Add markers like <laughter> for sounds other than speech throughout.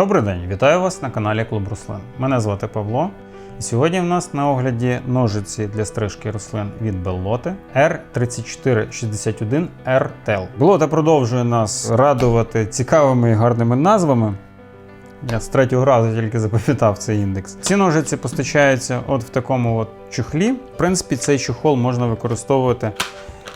Добрий день, вітаю вас на каналі Клуб Руслин. Мене звати Павло. І сьогодні в нас на огляді ножиці для стрижки рослин від Беллоти R3461 R-Tel. Беллота продовжує нас радувати цікавими і гарними назвами. Я з третього разу тільки запам'ятав цей індекс. Ці ножиці постачаються от в такому от чохлі. В принципі, цей чохол можна використовувати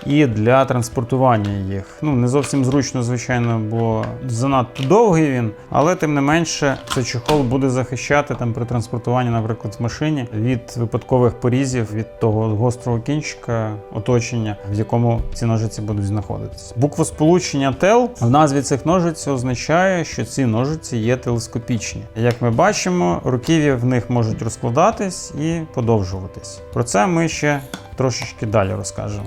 і для транспортування їх. Ну, не зовсім зручно, звичайно, бо занадто довгий він, але тим не менше цей чохол буде захищати там при транспортуванні, наприклад, в машині від випадкових порізів, від того гострого кінчика оточення, в якому ці ножиці будуть знаходитися. Буквосполучення TEL в назві цих ножиць означає, що ці ножиці є телескопічні. Як ми бачимо, руків'я в них можуть розкладатись і подовжуватись. Про це ми ще трошечки далі розкажемо.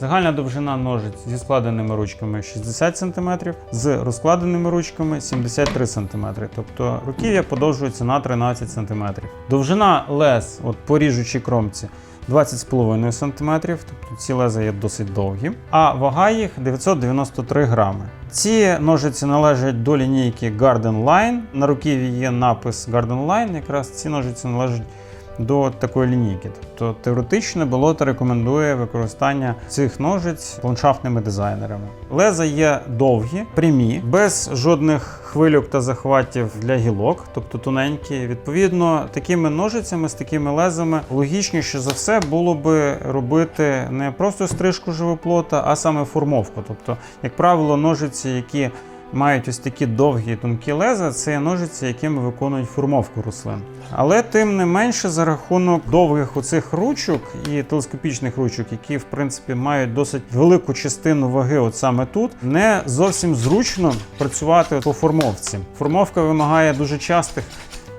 Загальна довжина ножиць зі складеними ручками 60 см, з розкладеними ручками 73 см. Тобто руків'я подовжується на 13 см. Довжина лез от по ріжучій кромці 20,5 см, тобто ці леза є досить довгі, а вага їх 993 грами. Ці ножиці належать до лінійки Garden Line. На руків'ї є напис Garden Line, якраз ці ножиці належать до такої лінійки. Тобто теоретично болото рекомендує використання цих ножиць ландшафтними дизайнерами. Леза є довгі, прямі, без жодних хвильок та захватів для гілок, тобто тоненькі. Відповідно, такими ножицями з такими лезами логічніше за все було би робити не просто стрижку живоплота, а саме формовку. Тобто, як правило, ножиці, які мають ось такі довгі тонкі леза, це ножиці, якими виконують формовку рослин. Але тим не менше, за рахунок довгих оцих ручок і телескопічних ручок, які в принципі мають досить велику частину ваги, от саме тут, не зовсім зручно працювати по формовці. Формовка вимагає дуже частих.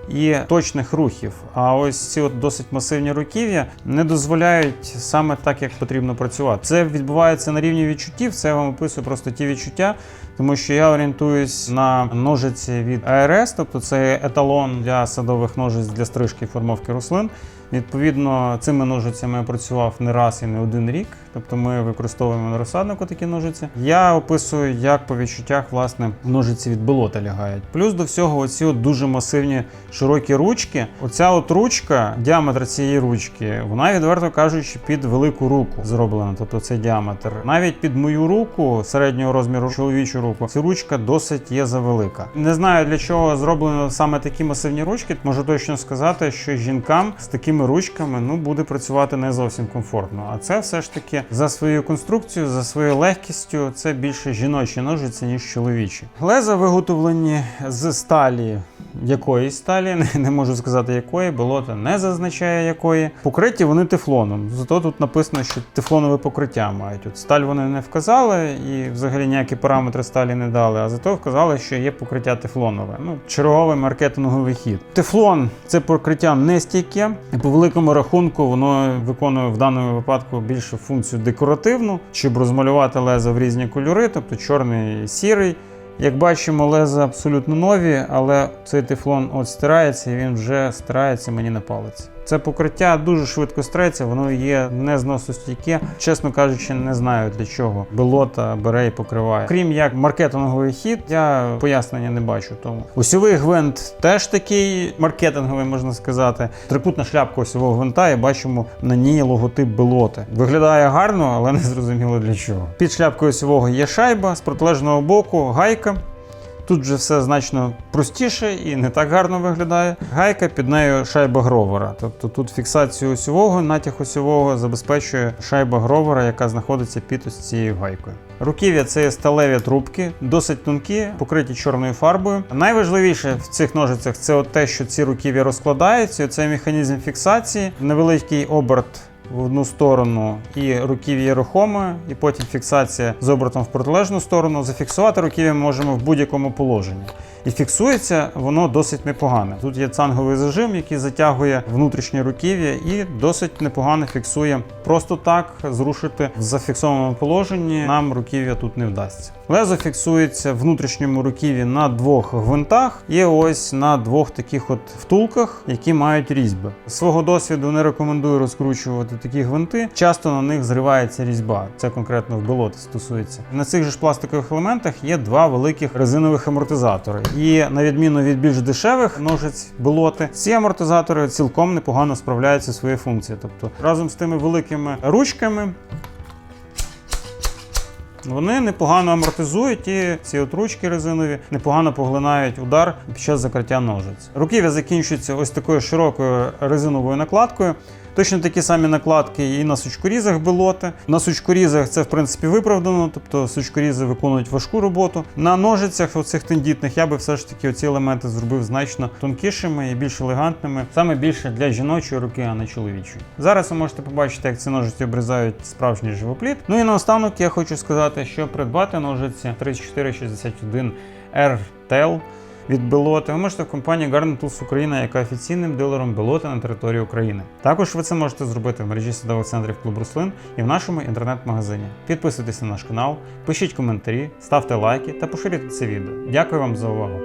І точних рухів. А ось ці от досить масивні руків'я не дозволяють саме так, як потрібно працювати. Це відбувається на рівні відчуттів. Це я вам описую просто ті відчуття, тому що я орієнтуюсь на ножиці від ARS, тобто це еталон для садових ножиць для стрижки і формовки рослин. Відповідно, цими ножицями я працював не раз і не один рік. Тобто ми використовуємо на розсаднику такі ножиці. Я описую, як по відчуттях власне ножиці від болота лягають. Плюс до всього, оці от дуже масивні широкі ручки. Оця от ручка, діаметр цієї ручки, вона відверто кажучи, під велику руку зроблена. Тобто цей діаметр. Навіть під мою руку середнього розміру чоловічу руку, ця ручка досить є завелика. Не знаю для чого зроблено саме такі масивні ручки. Можу точно сказати, що жінкам з такими ручками ну буде працювати не зовсім комфортно. А це все ж таки за свою конструкцію, за своєю легкістю, це більше жіночі ножиці, ніж чоловічі. Леза виготовлені з сталі. Якоїсь сталі, <laughs> не, не можу сказати якої, болото не зазначає якої. Покриті вони тефлоном. Зато тут написано, що тефлонове покриття мають. От сталь вони не вказали і взагалі ніякі параметри сталі не дали, а зато вказали, що є покриття тефлонове. Ну, черговий маркетинговий хід. Тефлон це покриття не стійке, і по великому рахунку воно виконує в даному випадку більше функцію декоративну, щоб розмалювати леза в різні кольори, тобто чорний і сірий. Як бачимо, леза абсолютно нові, але цей тефлон от стирається і він вже стирається мені на палець. Це покриття дуже швидко стирається, воно є незносостійке. Чесно кажучи, не знаю для чого белота бере і покриває. Крім як маркетинговий хід, я пояснення не бачу. Тому осьовий гвинт теж такий маркетинговий, можна сказати. Трикутна шляпка осьового гвинта, і бачимо на ній логотип белоти. Виглядає гарно, але не зрозуміло для чого. Під шляпкою осьового є шайба з протилежного боку, гайка. Тут вже все значно простіше і не так гарно виглядає. Гайка під нею шайба гровера. Тобто тут фіксацію осьового, натяг осьового забезпечує шайба гровера, яка знаходиться під ось цією гайкою. Руків'я це сталеві трубки, досить тонкі, покриті чорною фарбою. Найважливіше в цих ножицях це от те, що ці руків'я розкладаються. Це механізм фіксації, невеликий оберт в одну сторону і руків'я рухоме, і потім фіксація з обертом в протилежну сторону. Зафіксувати руків'я ми можемо в будь-якому положенні. І фіксується воно досить непогано. Тут є цанговий зажим, який затягує внутрішнє руків'я і досить непогано фіксує. Просто так зрушити в зафіксованому положенні нам руків'я тут не вдасться. Лезо фіксується в внутрішньому руків'ї на двох гвинтах і ось на двох таких от втулках, які мають різьби. З свого досвіду не рекомендую розкручувати такі гвинти. Часто на них зривається різьба. Це конкретно в болоті стосується. На цих же ж пластикових елементах є два великих резинових амортизатори. І на відміну від більш дешевих ножиць болоти, ці амортизатори цілком непогано справляються своєю функцією. Тобто разом з тими великими ручками вони непогано амортизують і ці от ручки резинові непогано поглинають удар під час закриття ножиць. Руків'я закінчується ось такою широкою резиновою накладкою. Точно такі самі накладки і на сучкорізах белоти. На сучкорізах це в принципі виправдано, тобто сучкорізи виконують важку роботу. На ножицях оцих тендітних я би все ж таки оці елементи зробив значно тонкішими і більш елегантними, саме більше для жіночої руки, а не чоловічої. Зараз ви можете побачити, як ці ножиці обрізають справжній живопліт. Ну і наостанок я хочу сказати, що придбати ножиці 3461 RTEL від Белоти. Ви можете в компанії Garden Tools Україна, яка офіційним дилером Белоти на території України. Також ви це можете зробити в мережі садових центрів Клуб Руслин і в нашому інтернет-магазині. Підписуйтесь на наш канал, пишіть коментарі, ставте лайки та поширюйте це відео. Дякую вам за увагу.